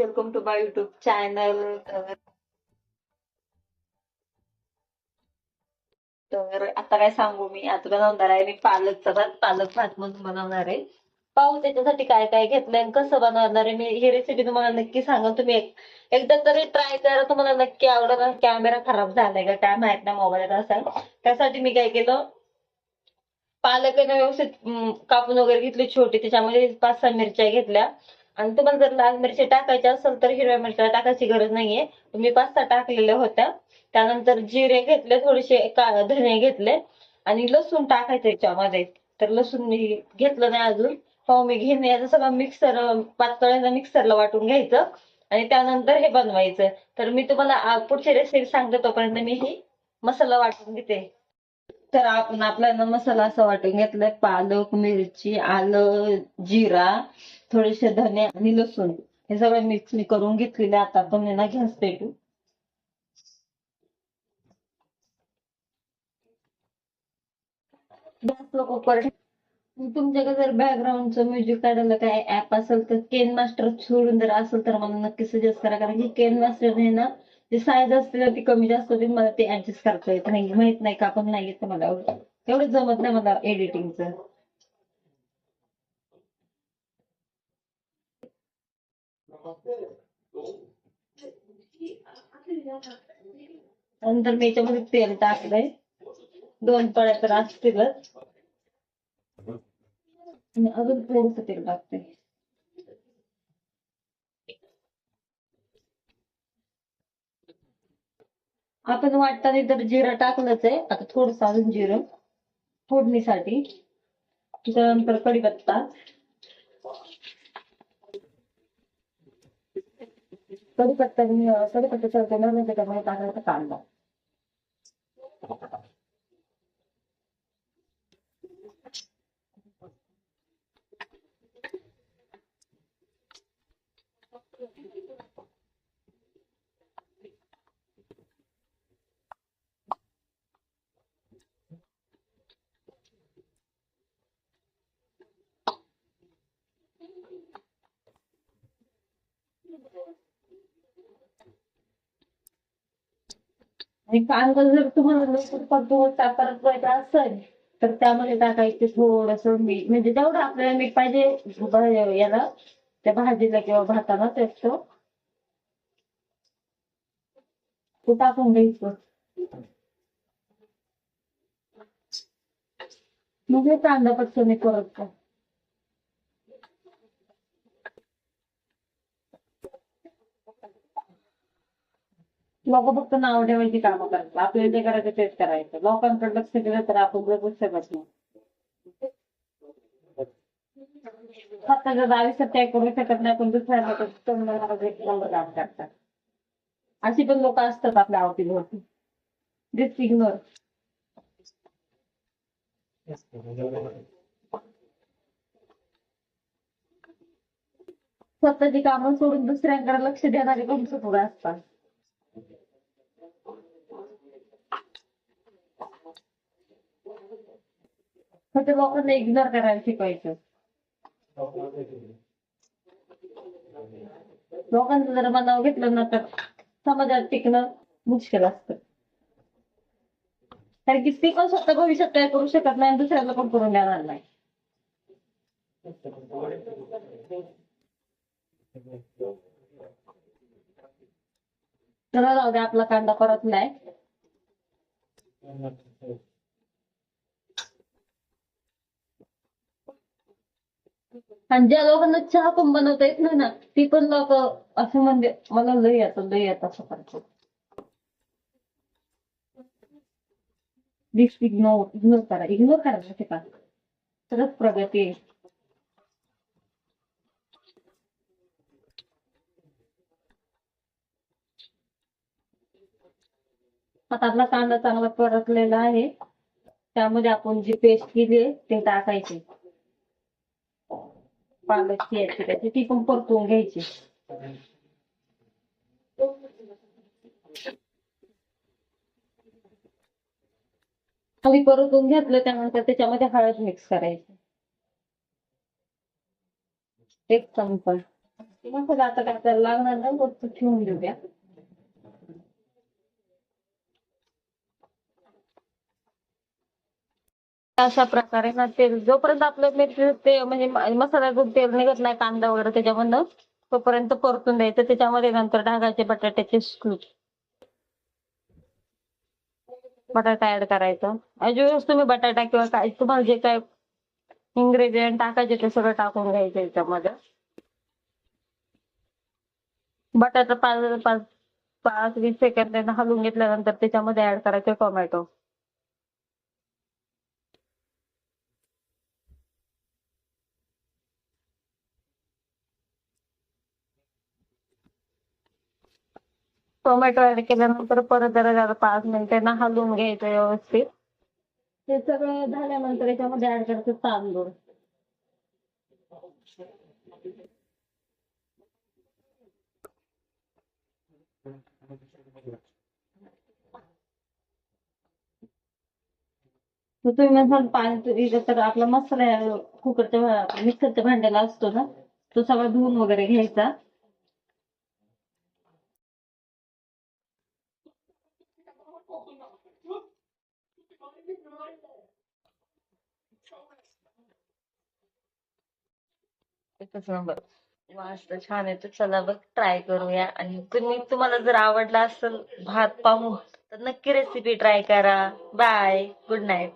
Welcome to my YouTube channel तर आता काय सांगू मी? आता बनवणार आहे मी पालकचा भात पालक भात म्हणून बनवणार आहे. पाहू त्याच्यासाठी काय काय घेतलंय आणि कसं बनवणार आहे मी ही रेसिपी तुम्हाला नक्की सांगा तुम्ही एकदा तरी ट्राय करा. तुम्हाला नक्की आवडत कॅमेरा खराब झालाय का? काय माहीत नाही मोबाईलात असेल. त्यासाठी मी काय केलं? पालक व्यवस्थित कापून वगैरे घेतली छोटी. त्याच्यामध्ये पाच सहा मिरच्या घेतल्या. आणि तुम्हाला जर लाल मिरची टाकायची असेल तर हिरव्या मिरच्या टाकायची गरज नाहीये. मी पाच सहा टाकलेल्या होत्या. त्यानंतर जिरे घेतले थोडेसे धने घेतले आणि लसूण टाकायचं याच्यामध्ये. तर लसूण मी घेतलं नाही अजून. पाहू मी घेणे याचा सगळं मिक्सर पातळ्यांना मिक्सरला वाटून घ्यायचं आणि त्यानंतर हे बनवायचं. तर मी तुम्हाला पुढची रेसिपी सांगते तोपर्यंत मी ही मसाला वाटून घेते. तर आपण आपल्याला मसाला असा वाटून घेतलाय. पालक मिरची आलं जिरा थोडेसे धने आणि लसूण हे सगळं मिक्स मी करून घेतलेले. आता आपण यांना गॅस पेटू गॅस कुकर तुमच्याकडे जर बॅकग्राऊंडचं म्युझिक काढायला काय ऍप असेल तर केन मास्टर सोडून जर असेल तर मला नक्की सजेस्ट करा. कारण की केन मास्टर हे ना जे साईज असते ना ती कमी जास्त होती मला ते ऍडजस्ट करता येत नाही माहीत नाही का? पण नाही येत मला. एवढं एवढं जमत नाही मला एडिटिंगचं नंतर मी याच्यामध्ये तेल टाकलंय. दोन पळ्या तर असतीलच आणि अजून थोडस तेल टाकते. आपण वाटताना तर जिरं टाकलंच आहे. आता थोडस अजून जिरं फोडणीसाठी. त्यानंतर कढीपत्ता. कढीपत्ता कढीपत्ता चलते ना त्याच्यामध्ये टाकायचा कांदा आणि कांदा जर तुम्हाला लवकर परतून परतवायचा असेल तर त्यामध्ये टाकायचे थोडस मीठ म्हणजे जेवढं आपल्याला मीठ पाहिजे ब- याला त्या भाजीला किंवा भाताला तेवढं ते टाकून घ्यायचं मग हे कांदा पटकन परत लोक फक्त नाव ठेवायची कामं करतात. आपल्याला जे करायचं तेच करायचं. लोकांकडे लक्ष दिलं तर आपण शकत नाही स्वतःच्या आयुष्यात काय करू शकत नाही पण दुसऱ्या काम करतात. अशी पण लोक असतात आपल्या अवतीभोवती दिस इग्नोर स्वतःची कामं सोडून दुसऱ्यांकडे लक्ष देणारे पण पुढे असतात. ते लोकांना इग्नोर करायला शिकवायचं लोकांचं जर मनावर घेतलं ना तर समाजात टिकणं मुश्किल असतं. कारण की ती पण स्वतः भविष्यात तयार करू शकत नाही आणि दुसऱ्याला पण करून देणार नाही. तर राहू दे आपला कांदा परत नाही आणि ज्या लोकांना चहा पण बनवता येत नाही ना ती पण लोक असं म्हणजे मला लय येतं लय येत असं करतो दिस इग्नोर इग्नोर करा इग्नोर करायला तरच प्रगती आहे आता आपला कांदा चांगला परतलेला आहे. त्यामध्ये आपण जी पेस्ट केली आहे ते टाकायची. पालकची याची त्याची ती पण परतवून घ्यायची खाली परतून घेतलं त्यानंतर त्याच्यामध्ये हळद मिक्स करायची. एक चमचा. मसाला आता काय त्याला लागणार नाही वरती ठेवून देऊया. अशा प्रकारे ना तेल जोपर्यंत आपलं मिरची ते म्हणजे म- मसाल्यातून तेल निघत नाही कांदा वगैरे त्याच्यामधनं तोपर्यंत परतून द्यायचं. त्याच्यामध्ये नंतर टाकायचे बटाट्याचे स्कूप बटाटा ऍड करायचा. अजून तुम्ही बटाटा किंवा काय तुम्हाला जे काय इन्ग्रेडियंट टाकायचे ते सगळं टाकून घ्यायचं याच्यामध्ये. बटाटा पाच पाच पाच वीस सेकंद त्यांना हलवून घेतल्यानंतर त्याच्यामध्ये ऍड करायचे टोमॅटो. टोमॅटो ऍड केल्यानंतर परत जरा जरा पाच मिनिटांना हलवून घ्यायचं व्यवस्थित. हे सगळं झाल्यानंतर याच्यामध्ये ऍड करायचं तांदूळ. तुम्ही म्हणसाल पाणी तरी तर आपला मसाला कुकरच्या मिक्सरच्या भांड्याला असतो ना तो सगळा धुवून वगैरे घ्यायचा. एकच नंबर मस्त छान आहे. तर चला बघ ट्राय करूया. आणि तुम्ही तुम्हाला जर आवडला असेल भात पाहून तर नक्की रेसिपी ट्राय करा. Bye good night